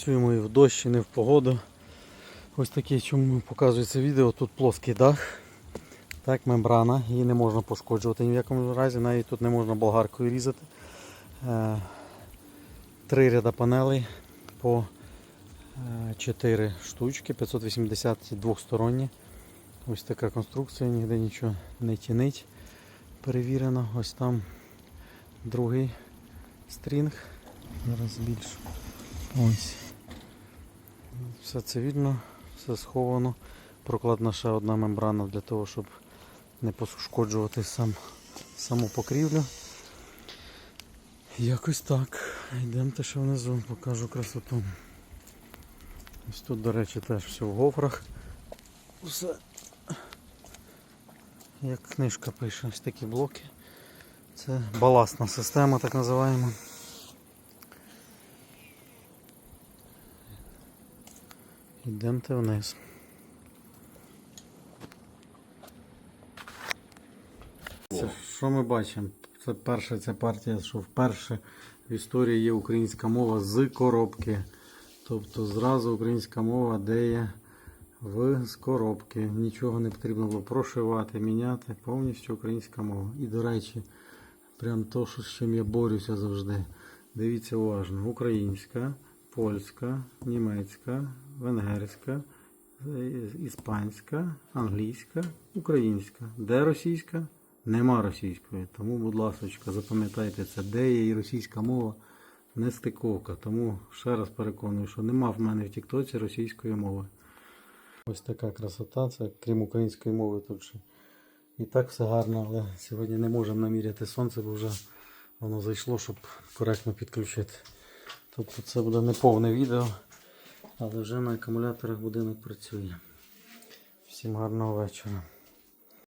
Працюємо і в дощ, і не в погоду. Ось таке, чому показую це відео. Тут плоский дах. Так, мембрана, її не можна пошкоджувати ні в якому разі, навіть тут не можна болгаркою різати. Е, Три ряда панелей по 4 штучки, 580 двохсторонні. Ось така конструкція, ніде нічого не тінить. Перевірено. Ось там другий стрінг. Зараз більше. Ось. Все це видно, все сховано. Прокладена ще одна мембрана для того, щоб не пошкоджувати сам, саму покрівлю. Якось так. Йдемте ще внизу, покажу красоту. Ось тут, до речі, теж все в гофрах. Все. Як книжка пише, ось такі блоки. Це баласна система, так називаємо. Йдемте вниз. Це, що ми бачимо? Це перша ця партія, що вперше в історії є українська мова з коробки. Тобто зразу українська мова, де в з коробки. Нічого не потрібно було прошивати, міняти. Повністю українська мова. І до речі, прям то, що з чим я борюся завжди. Дивіться уважно. Українська, польська, німецька, венгерська, іспанська, англійська, українська. Де російська? Нема російської. Тому, будь ласка, запам'ятайте це, де є і російська мова не стиковка. Тому ще раз переконую, що нема в мене в Тіктоці російської мови. Ось така красота, це крім української мови тут ще. І так все гарно, але сьогодні не можемо наміряти сонце, бо вже воно зайшло, щоб коректно підключити. Тобто це буде не повне відео, але вже на акумуляторах будинок працює. Всім гарного вечора.